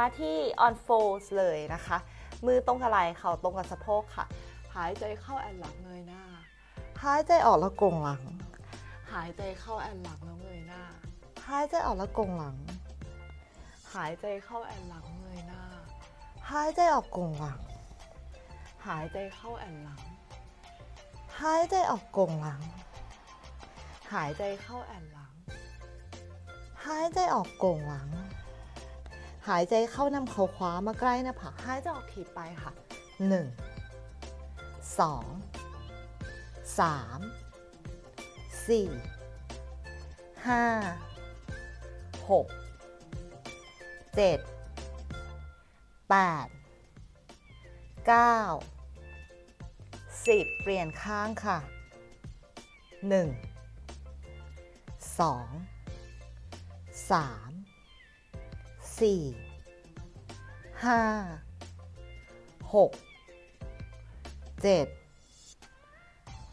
มาที่ on folds เลยนะคะ มือตรงกับไหล่เข่าตรงกับสะโพกค่ะ หายใจเข้าแอนหลังเงยหน้า หายใจออกแล้วกงหลัง หายใจเข้าแอนหลังแล้วเงยหน้า หายใจออกแล้วกงหลัง หายใจเข้าแอนหลังเงยหน้า หายใจออกกงหลัง หายใจเข้าแอนหลัง หายใจออกกงหลัง หายใจเข้าแอนหลัง หายใจออกโก่งหลัง หายใจเข้านำเข่าขวามาใกล้หน้าผากหายใจออกถีบไปค่ะ 1 2 3 4 5 6 7 8 9 10 เปลี่ยนข้างค่ะ 1 2สาม สี่ห้าหกเจ็ด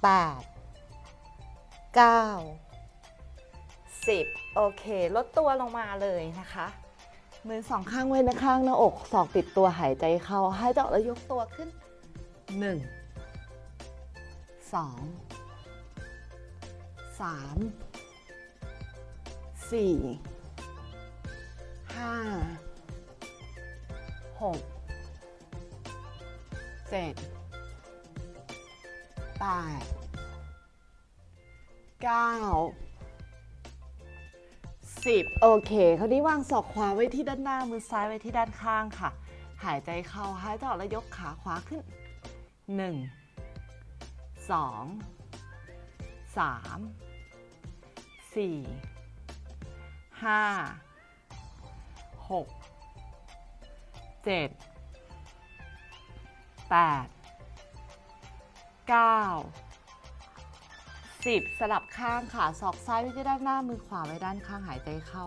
แปดเก้าสิบโอเค ลดตัวลงมาเลยนะคะมือสองข้างไว้ในข้างหน้าอกศอกติดตัวหายใจเข้าหายใจออกแล้วยกตัวขึ้นหนึ่งสองสามสี่ ห้าหกเจ็ดแปดเก้าสิบโอเคคราวนี้วางศอกขวาไว้ที่ด้านหน้า มือซ้ายไว้ที่ด้านข้างค่ะ หายใจเข้าหายใจออกแล้วยกขาขวาขึ้นหนึ่งสองสามสี่ห้า หกเจ็ดแปดเก้าสิบสลับข้างขาศอกซ้ายไว้ที่ด้านหน้ามือขวาไว้ด้านข้างหายใจเข้า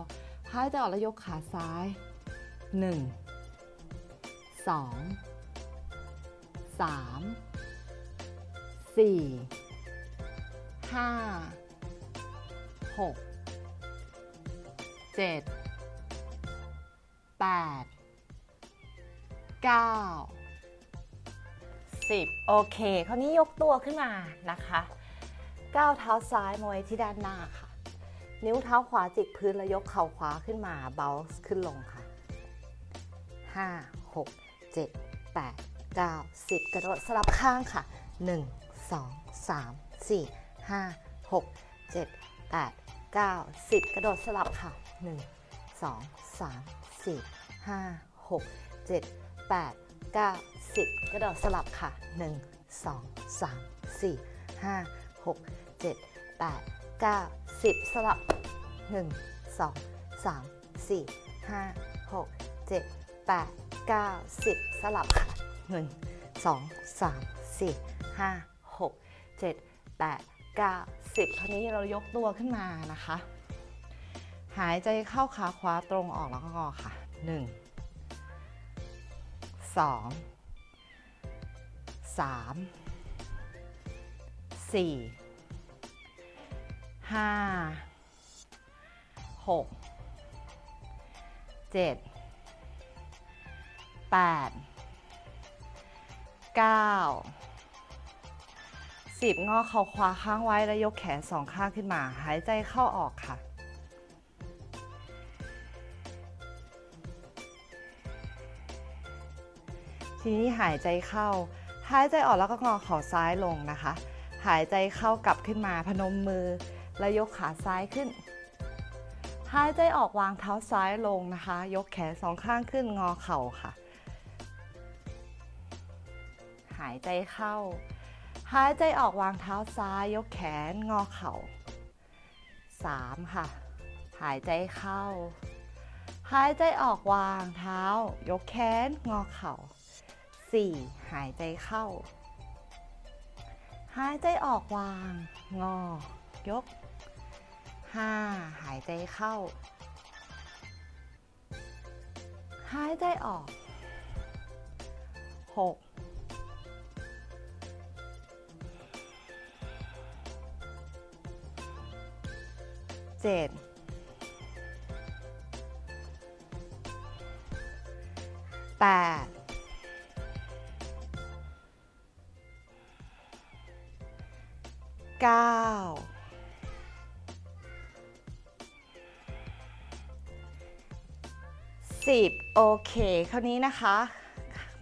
หายใจออกแล้วยกขาซ้ายหนึ่งสองสามสี่ห้าหกเจ็ด แปดเก้าสิบโอเค คราวนี้ยกตัวขึ้นมานะคะก้าวเท้าซ้ายมาไว้ที่ด้านหน้าค่ะ นิ้วเท้าขวาจิกพื้นแล้วยกเข่าขวาขึ้นมาเบาขึ้นลงค่ะ 5 6 7 8 9 10 กระโดดสลับข้างค่ะ 1 2 3 4 5 6 7 8 9 10 กระโดดสลับค่ะ 1 2 3 4 5 6 7 8 9 10กระโดดสลับค่ะ1 2 3 4 5 6 7 8 9 10สลับ1 2 3 4 5 6 7 8 9 10สลับค่ะ1 2 3 4 5 6 7 8 9 10คราวนี้เรายกตัวขึ้นมานะคะ หายใจเข้าขาขวาตรงออกแล้วก็งอค่ะ 1 2 3 4 5 6 7 8 9 10 งอเข่าขวาค้างไว้แล้วยกแขนสองข้างขึ้นมา หายใจเข้าออกค่ะ ทีนี้หายใจเข้า หายใจออกแล้วก็งอเข่าซ้ายลงนะคะ หายใจเข้ากลับขึ้นมาพนมมือ แล้วยกขาซ้ายขึ้น หายใจออกวางเท้าซ้ายลงนะคะ ยกแขนสองข้างขึ้นงอเข่าค่ะ หายใจเข้า หายใจออกวางเท้าซ้าย ยกแขนงอเข่า3ค่ะ หายใจเข้า หายใจออกวางเท้า ยกแขนงอเข่า 4. หายใจเข้า หายใจออกวาง งอ ยก 5. หายใจเข้า หายใจออก 6. 7แปดเก้าสิบโอเคคราวนี้นะคะ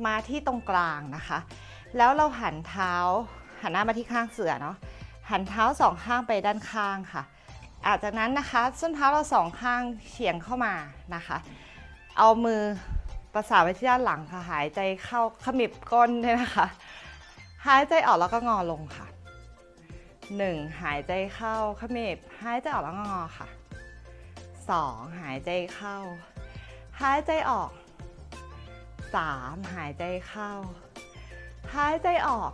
มาที่ตรงกลางนะคะ แล้วเราหันเท้า หันหน้ามาที่ข้างเสือเนาะหันเท้าสองข้างไปด้านข้างค่ะอาจากนั้นนะคะส้นเท้าเราสองข้างเฉียงเข้ามานะคะ เอามือประสานไว้ที่ด้านหลังค่ะหายใจเข้าขมิบก้นด้วยนะคะ หายใจออกแล้วก็งอลงค่ะ หนึ่งหายใจเข้าขมิบหายใจออกแล้วงอค่ะสองหายใจเข้า หายใจออกสามหายใจเข้า หายใจออก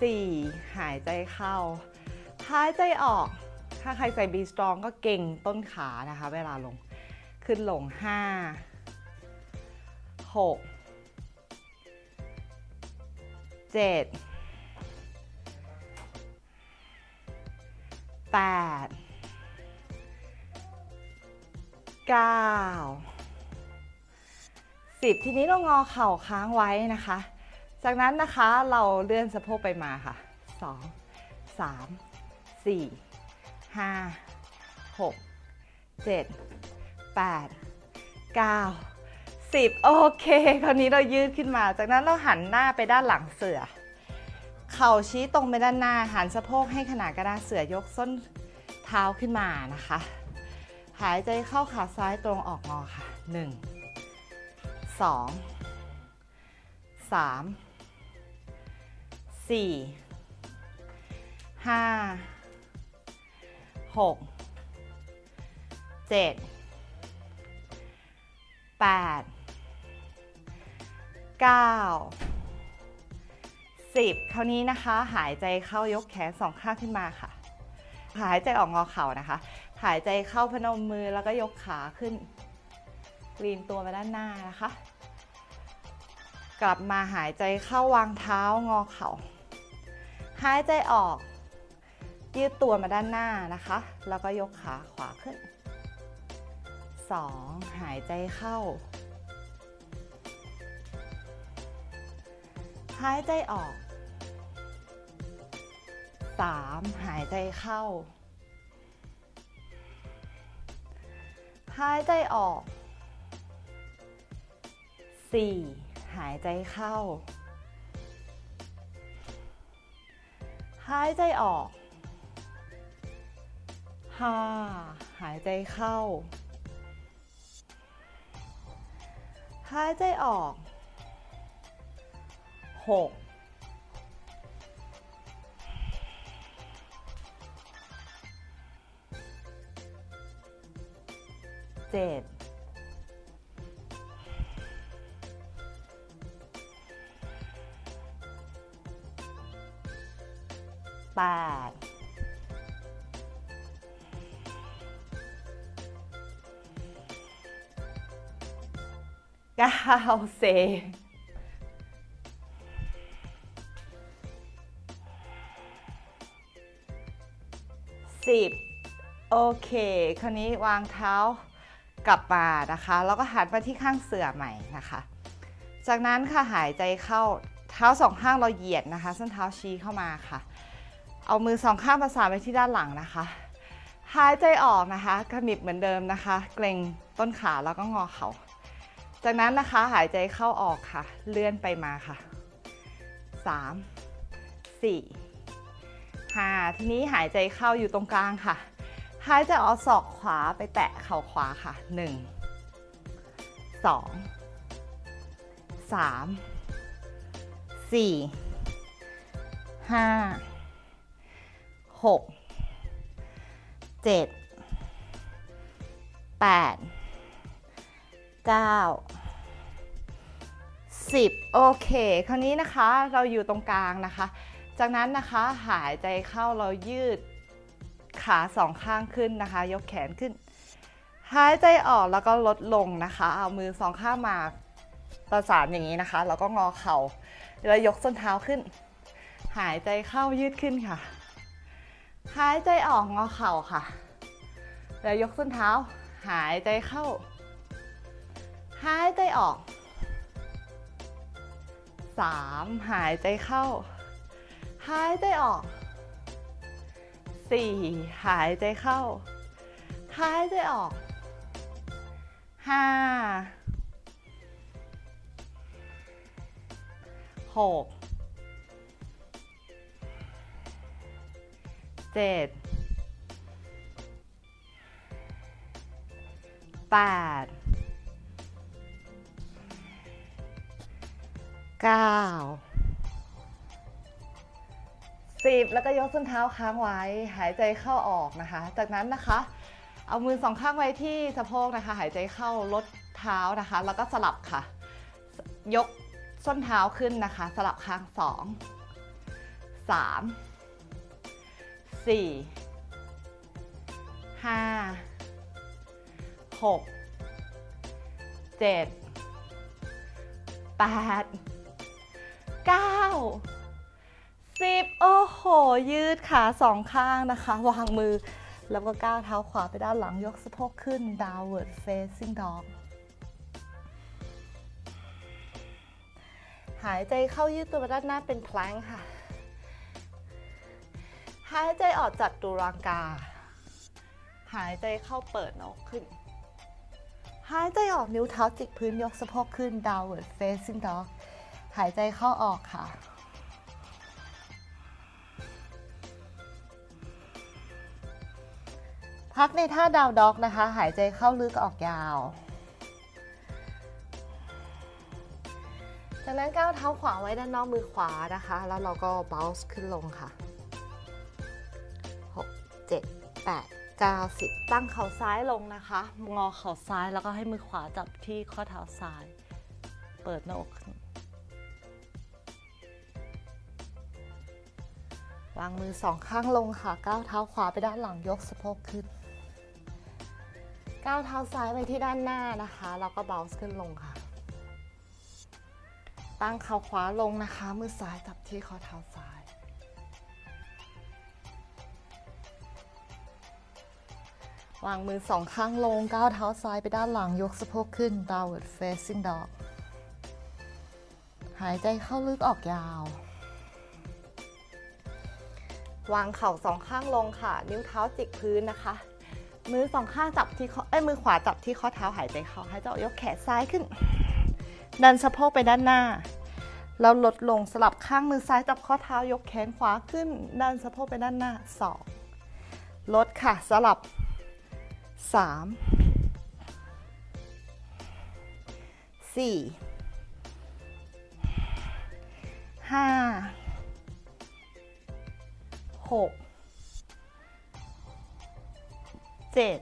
สี่หายใจเข้า หายใจออก ถ้าใครใส่ B strong ก็เก่งต้นขานะคะ เวลาลง ขึ้นลง 5 6 7 8 9 10ทีนี้เรางอเข่าค้างไว้นะคะ จากนั้นนะคะเราเลื่อนสะโพกไปมาค่ะ2 3 4 5 6 7 8 9 10โอเค คราวนี้เรายืดขึ้นมา จากนั้นเราหันหน้าไปด้านหลังเสือ เข่าชี้ตรงไปด้านหน้าหันสะโพกให้ขนาดกระดานเสือยกส้นเท้าขึ้นมานะคะ หายใจเข้าขาซ้ายตรงออกงอค่ะ 1 2 3 4 5 6 7 8 9 10 คราวนี้นะคะ หายใจเข้ายกแขนสองข้างขึ้นมาค่ะ หายใจออกงอเข่านะคะ หายใจเข้าพนมมือแล้วก็ยกขาขึ้นลีนตัวมาด้านหน้านะคะ กลับมาหายใจเข้าวางเท้างอเข่า หายใจออก ยืดตัวมาด้านหน้านะคะ แล้วก็ยกขาขวาขึ้น 2. หายใจเข้า หายใจออก 3. หายใจเข้า หายใจออก 4. หายใจเข้า หายใจออก 5. หายใจเข้า หายใจออก 6 เจ็ดแปดเก้าเซสิบโอเค คราวนี้วางเท้า กลับมานะคะ แล้วก็หันมาที่ข้างเสื่อใหม่นะคะ จากนั้นค่ะหายใจเข้าเท้าสองข้างเราเหยียดนะคะส้นเท้าชี้เข้ามาค่ะ เอามือสองข้างประสานไปที่ด้านหลังนะคะ หายใจออกนะคะขมิบเหมือนเดิมนะคะ เกรงต้นขาแล้วก็งอเขา่าจากนั้นนะคะหายใจเข้าออกค่ะ เลื่อนไปมาค่ะ 3 4 5ทีนี้หายใจเข้าอยู่ตรงกลางค่ะ หายใจออกศอกขวาไปแตะเข่าขวาค่ะ 1 2 3 4 5 6 7 8 9 10 โอเค คราวนี้นะคะเราอยู่ตรงกลางนะคะ จากนั้นนะคะหายใจเข้าเรายืด ขาสองข้างขึ้นนะคะ ยกแขนขึ้น หายใจออกแล้วก็ลดลงนะคะ เอามือสองข้างมาประสานอย่างนี้นะคะ แล้วก็งอเข่าแล้วยกส้นเท้าขึ้น หายใจเข้ายืดขึ้นค่ะ หายใจออกงอเข่าค่ะ แล้วยกส้นเท้า หายใจเข้า หายใจออกสามหายใจเข้า หายใจออก สี่หายใจเข้า หายใจออกห้าหกเจ็ดแปดเก้า สิบแล้วก็ยกส้นเท้าค้างไว้ หายใจเข้าออกนะคะ จากนั้นนะคะ เอามือสองข้างไว้ที่สะโพกนะคะ หายใจเข้าลดเท้านะคะ แล้วก็สลับค่ะ ยกส้นเท้าขึ้นนะคะ สลับข้างสองสามสี่ห้าหกเจ็ดแปดเก้า สิบโอ้โห ยืดขาสองข้างนะคะ วางมือ แล้วก็ก้าวเท้าขวาไปด้านหลังยกสะโพกขึ้น downward facing dog หายใจเข้ายืดตัวไปด้านหน้าเป็น plank ค่ะ หายใจออกจัดตุรังกา หายใจเข้าเปิดนอกขึ้น หายใจออกนิ้วเท้าจิกพื้นยกสะโพกขึ้น downward facing dog หายใจเข้าออกค่ะ พักในท่าดาวด็อกนะคะ หายใจเข้าลึกออกยาว จากนั้นก้าวเท้าขวาไว้ด้านนอกมือขวานะคะ แล้วเราก็ bounce ขึ้นลงค่ะ 6 7 8 9 10 ตั้งเข่าซ้ายลงนะคะ งอเข่าซ้ายแล้วก็ให้มือขวาจับที่ข้อเท้าซ้าย เปิดหน้าอกขึ้นวางมือสองข้างลงค่ะ ก้าวเท้าขวาไปด้านหลังยกสะโพกขึ้น ก้าวเท้าซ้ายไปที่ด้านหน้านะคะแล้วก็เบาส์ขึ้นลงค่ะ ตั้งเข่าขวาลงนะคะ มือซ้ายจับที่ข้อเท้าซ้าย วางมือสองข้างลงก้าวเท้าซ้ายไปด้านหลังยกสะโพกขึ้น downward facing dog หายใจเข้าลึกออกยาว วางเข่าสองข้างลงค่ะ นิ้วเท้าจิกพื้นนะคะ มือสองข้างจับที่ข้อเอ้ยมือขวาจับที่ข้อเท้าหายใจเข้าหายใจออกยกแขนซ้ายขึ้น ดันสะโพกไปด้านหน้าแล้วลดลงสลับข้างมือซ้ายจับข้อเท้ายกแขนขวาขึ้นดันสะโพกไปด้านหน้าสองลดค่ะสลับสามสี่ห้าหก เจ็ด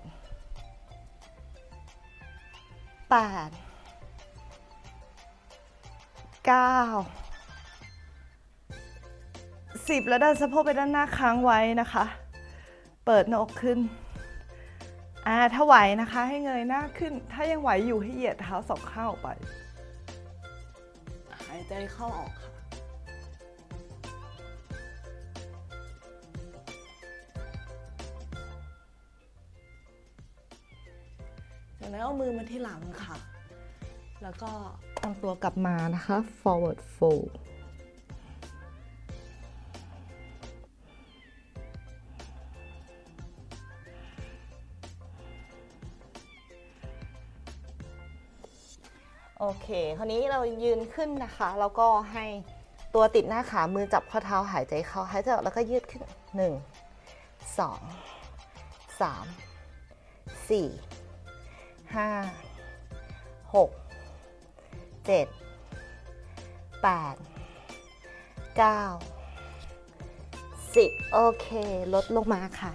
แปดเก้าสิบแล้วดันสะโพกไปด้านหน้าค้างไว้นะคะ เปิดหน้าอกขึ้นอ่าถ้าไหวนะคะให้เงยหน้าขึ้น ถ้ายังไหวอยู่ให้เหยียดเท้าสองข้างออกไป หายใจเข้าออก นั้นเอามือมาที่หลังค่ะแล้วก็เอาตัวกลับมานะคะ forward fold โอเค คราวนี้เรายืนขึ้นนะคะ แล้วก็ให้ตัวติดหน้าขา มือจับข้อเท้า หายใจเข้า หายใจออก แล้วก็ยืดขึ้น 1 2 3 4 5 6 7 8 9 10โอเค ลดลงมาค่ะ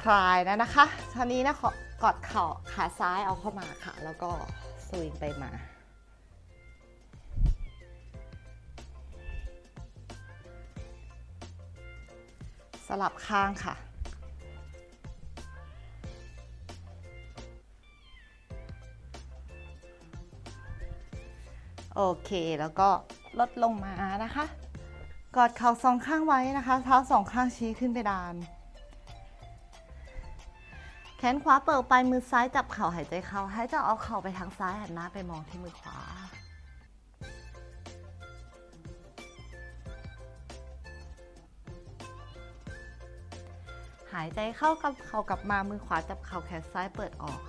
คลายแล้วนะคะทีนี้นะขอกอดเข่าขาซ้ายเอาเข้ามาค่ะ แล้วก็สวิงไปมาสลับข้างค่ะ โอเค แล้วก็ลดลงมานะคะ กอดเข่าสองข้างไว้นะคะเท้าสองข้างชี้ขึ้นไปดาน แขนขวาเปิดไปมือซ้ายจับเข่าหายใจเข้าให้เจ้าเอาเข่าไปทางซ้ายหันหน้าไปมองที่มือขวาหายใจเข้ากับเข่ากลับมามือขวาจับเข่าแขนซ้ายเปิดออก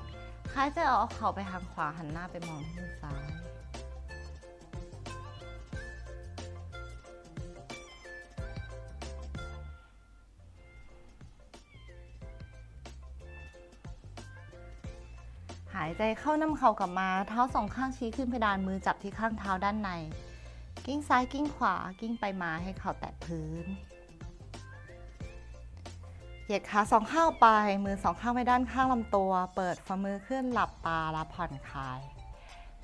หายใจออกเข่าไปทางขวาหันหน้าไปมองที่มือซ้าย หายใจเข้านำเข่ากลับมาเท้าสองข้างชี้ขึ้นเพดานมือจับที่ข้างเท้าด้านใน กิ้งซ้ายกิ้งขวากิ้งไปมาให้เข่าแตะพื้น เหยียดขาสองข้างไป มือสองข้างไปด้านข้างลำตัว เปิดฝ่ามือขึ้นหลับตาแล้วผ่อนคลาย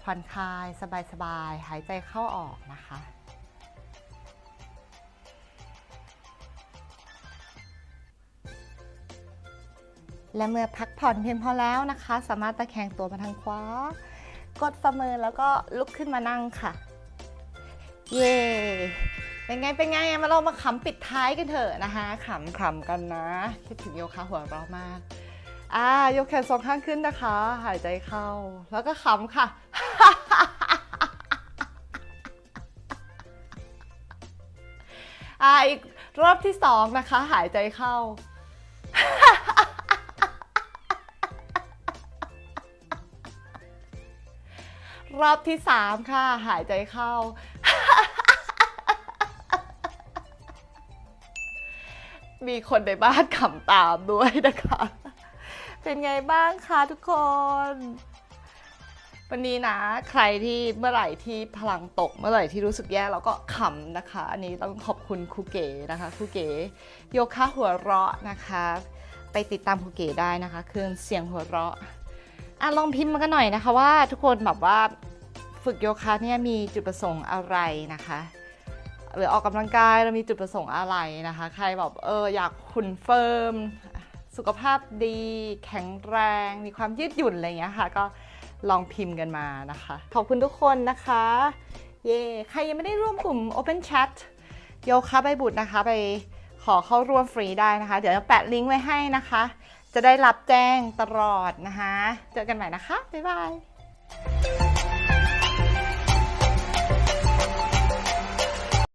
ผ่อนคลายสบายๆหายใจเข้าออกนะคะ และเมื่อพักผ่อนเพียงพอแล้วนะคะ สามารถตะแคงตัวมาทางขวากดฝ่ามือแล้วก็ลุกขึ้นมานั่งค่ะ เย้เป็นไงเป็นไงมาเรามาขำปิดท้ายกันเถอะนะคะขำขำกันนะคิดถึงโยคะหัวเรามากอ่ายกแขนสองข้างขึ้นนะคะ หายใจเข้า แล้วก็ขำค่ะ อ่าอีกรอบที่สองนะคะ หายใจเข้า รอบที่สามค่ะ หายใจเข้า มีคนในบ้านขำตามด้วยนะคะ เป็นไงบ้างคะทุกคน วันนี้นะ ใครที่เมื่อไหร่ที่พลังตก เมื่อไหร่ที่รู้สึกแย่เราก็ขำนะคะ อันนี้ต้องขอบคุณครูเก๋นะคะครูเก๋โยคะหัวเราะนะคะ ไปติดตามครูเก๋ได้นะคะ คือเสียงหัวเราะ อะลองพิมพ์มากันหน่อยนะคะว่าทุกคนแบบว่าฝึกโยคะเนี่ยมีจุดประสงค์อะไรนะคะ หรือออกกำลังกายเรามีจุดประสงค์อะไรนะคะ ใครแบบเอออยากหุ่นเฟิร์มสุขภาพดี แข็งแรง มีความยืดหยุ่นอะไรอย่างเงี้ยค่ะ ก็ลองพิมพ์กันมานะคะ ขอบคุณทุกคนนะคะ เย่ใครยังไม่ได้ร่วมกลุ่ม Open Chat โยคะใบบุตรนะคะ ไปขอเข้าร่วมฟรีได้นะคะ เดี๋ยวจะแปะลิงก์ไว้ให้นะคะ จะได้รับแจ้งตลอดนะคะ เจอกันใหม่นะคะ บ๊ายบาย